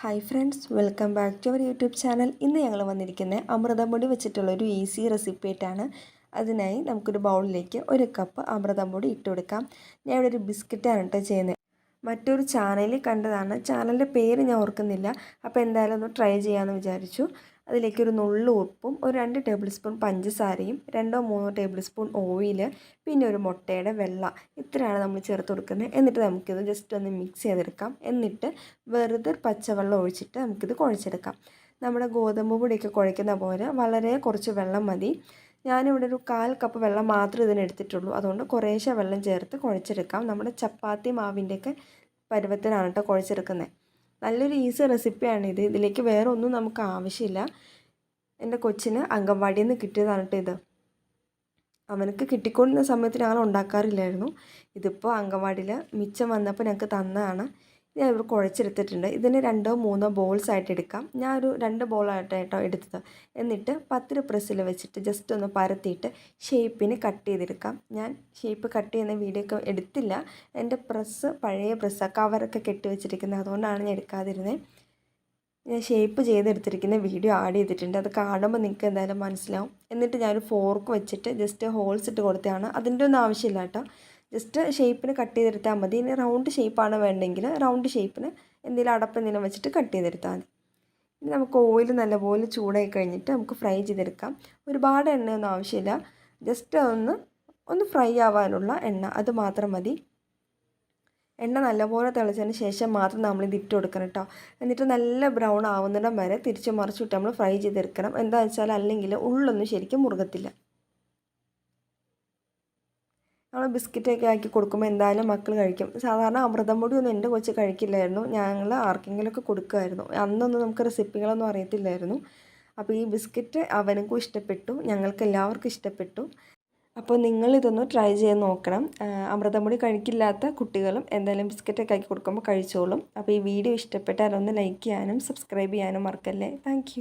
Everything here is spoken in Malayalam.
Hi friends welcome back to our YouTube channel ഇന്ന് ഞങ്ങൾ വന്നിരിക്കുന്നത് അമൃതംപൊടി വെച്ചിട്ടുള്ള ഒരു ഈസി റെസിപ്പി ആയിട്ടാണ് അതിനായി നമുക്കൊരു ബൗളിലേക്ക് ഒരു കപ്പ് അമൃതംപൊടി ഇട്ട് കൊടുക്കാം ഞാൻ ഇവിടെ ഒരു ബിസ്ക്കറ്റാണ് കേട്ടോ ചെയ്യുന്നത്. മറ്റൊരു ചാനലിൽ കണ്ടതാണ്. ചാനലിന്റെ പേര് ഞാൻ ഓർക്കുന്നില്ല. അപ്പോൾ എന്തായാലും ഒന്ന് ട്രൈ ചെയ്യാമെന്ന് വിചാരിച്ചു. അതിലേക്ക് ഒരു നുള്ളു ഉപ്പും ഒരു രണ്ട് ടേബിൾ സ്പൂൺ പഞ്ചസാരയും രണ്ടോ മൂന്നോ ടേബിൾ സ്പൂൺ ഓയിൽ പിന്നെ ഒരു മുട്ടയുടെ വെള്ള. ഇത്രയാണ് നമ്മൾ ചേർത്ത് കൊടുക്കുന്നത്. എന്നിട്ട് നമുക്കിത് ജസ്റ്റ് ഒന്ന് മിക്സ് ചെയ്തെടുക്കാം. എന്നിട്ട് വെറുതെ പച്ചവെള്ളം ഒഴിച്ചിട്ട് നമുക്കിത് കുഴച്ചെടുക്കാം. നമ്മുടെ ഗോതമ്പ് പൊടിയൊക്കെ കുഴയ്ക്കുന്ന പോലെ വളരെ കുറച്ച് വെള്ളം മതി. ഞാനിവിടെ ഒരു കാൽ കപ്പ് വെള്ളം മാത്രമേ ഇതിനെടുത്തിട്ടുള്ളൂ അതുകൊണ്ട് കുറേശ്ശെ വെള്ളം ചേർത്ത് കുഴച്ചെടുക്കാം. നമ്മുടെ ചപ്പാത്തി മാവിന്റെയൊക്കെ പരുവത്തിനാണ് കേട്ടോ കുഴച്ചെടുക്കുന്നത്. നല്ലൊരു ഈസി റെസിപ്പിയാണ് ഇത് ഇതിലേക്ക് വേറെ ഒന്നും നമുക്ക് ആവശ്യമില്ല. എന്റെ കൊച്ചിന് അംഗൻവാടിയിൽ നിന്ന് കിട്ടിയതാണ് കേട്ടോ ഇത്. അവനക്ക് കിട്ടിക്കൊണ്ടിരുന്ന സമയത്ത് ഞങ്ങൾ ഉണ്ടാക്കാറില്ലായിരുന്നു. ഇതിപ്പോൾ അംഗൻവാടിയിൽ മിച്ചം വന്നപ്പോൾ ഞങ്ങൾക്ക് തന്നതാണ്. ഞാൻ ഇവിടെ കുഴച്ചെടുത്തിട്ടുണ്ട്. ഇതിന് രണ്ടോ മൂന്നോ ബോൾസ് ആയിട്ട് എടുക്കാം. ഞാൻ ഒരു രണ്ട് ബോളായിട്ടായിട്ടോ എടുത്തത്. എന്നിട്ട് പത്തിരി പ്രസ്സിൽ വെച്ചിട്ട് ജസ്റ്റ് ഒന്ന് പരത്തിയിട്ട് ഷേപ്പിന് കട്ട് ചെയ്തെടുക്കാം. ഞാൻ ഷേപ്പ് കട്ട് ചെയ്യുന്ന വീഡിയോ ഒക്കെ എടുത്തില്ല. എന്റെ പ്രസ് പഴയ പ്രസ്സാണ് കവറൊക്കെ കെട്ടി വെച്ചിരിക്കുന്നത്. അതുകൊണ്ടാണ് ഞാൻ എടുക്കാതിരുന്നത് ഞാൻ ഷേപ്പ് ചെയ്തെടുത്തിരിക്കുന്ന വീഡിയോ ആഡ് ചെയ്തിട്ടുണ്ട്. അത് കാണുമ്പോൾ നിങ്ങൾക്ക് എന്തായാലും മനസ്സിലാവും. എന്നിട്ട് ഞാനൊരു ഫോർക്ക് വെച്ചിട്ട് ജസ്റ്റ് ഹോൾസ് ഇട്ട് കൊടുത്തതാണ്. അതിന്റെ ഒന്നും ആവശ്യമില്ല കേട്ടോ. ജസ്റ്റ് ഷേപ്പിന് കട്ട് ചെയ്തെടുത്താൽ മതി. ഇനി റൗണ്ട് ഷേപ്പാണ് വേണ്ടെങ്കിൽ റൗണ്ട് ഷേപ്പിന് എന്തെങ്കിലും അടപ്പ് എന്തെങ്കിലും വെച്ചിട്ട് കട്ട് ചെയ്തെടുത്താൽ മതി. ഇനി നമുക്ക് ഓയിൽ നല്ലപോലെ ചൂടായി കഴിഞ്ഞിട്ട് നമുക്ക് ഫ്രൈ ചെയ്തെടുക്കാം. ഒരുപാട് എണ്ണയൊന്നും ആവശ്യമില്ല. ജസ്റ്റ് ഒന്ന് ഒന്ന് ഫ്രൈ ആവാനുള്ള എണ്ണ. അത് മാത്രം മതി. എണ്ണ നല്ലപോലെ തിളച്ചതിന് ശേഷം മാത്രം നമ്മൾ ഇത് ഇട്ട് കൊടുക്കണം കേട്ടോ എന്നിട്ട് നല്ല ബ്രൗൺ ആവുന്നിടം വരെ തിരിച്ച് മറിച്ചിട്ട് നമ്മൾ ഫ്രൈ ചെയ്തെടുക്കണം. എന്താണെന്ന് വെച്ചാൽ അല്ലെങ്കിൽ ഉള്ളൊന്നും ശരിക്കും മുറുകത്തില്ല. നമ്മൾ ബിസ്ക്കറ്റൊക്കെ ആക്കി കൊടുക്കുമ്പോൾ എന്തായാലും മക്കൾ കഴിക്കും. സാധാരണ അമൃതം പൊടിയൊന്നും എന്റെ കൊച്ച് കഴിക്കില്ലായിരുന്നു. ഞങ്ങൾ ആർക്കെങ്കിലുമൊക്കെ കൊടുക്കുമായിരുന്നു അന്നൊന്നും നമുക്ക് റെസിപ്പികളൊന്നും അറിയത്തില്ലായിരുന്നു. അപ്പോൾ ഈ ബിസ്ക്കറ്റ് അവനക്കും ഇഷ്ടപ്പെട്ടു. ഞങ്ങൾക്ക് എല്ലാവർക്കും ഇഷ്ടപ്പെട്ടു. അപ്പോൾ നിങ്ങൾ ഇതൊന്ന് ട്രൈ ചെയ്ത് നോക്കണം. അമൃതം കഴിക്കില്ലാത്ത കുട്ടികളും എന്തായാലും ബിസ്ക്കറ്റൊക്കെ ആക്കി കൊടുക്കുമ്പോൾ കഴിച്ചോളും. അപ്പോൾ ഈ വീഡിയോ ഇഷ്ടപ്പെട്ടാൽ ഒന്ന് ലൈക്ക് ചെയ്യാനും സബ്സ്ക്രൈബ് ചെയ്യാനും മറക്കല്ലേ. താങ്ക്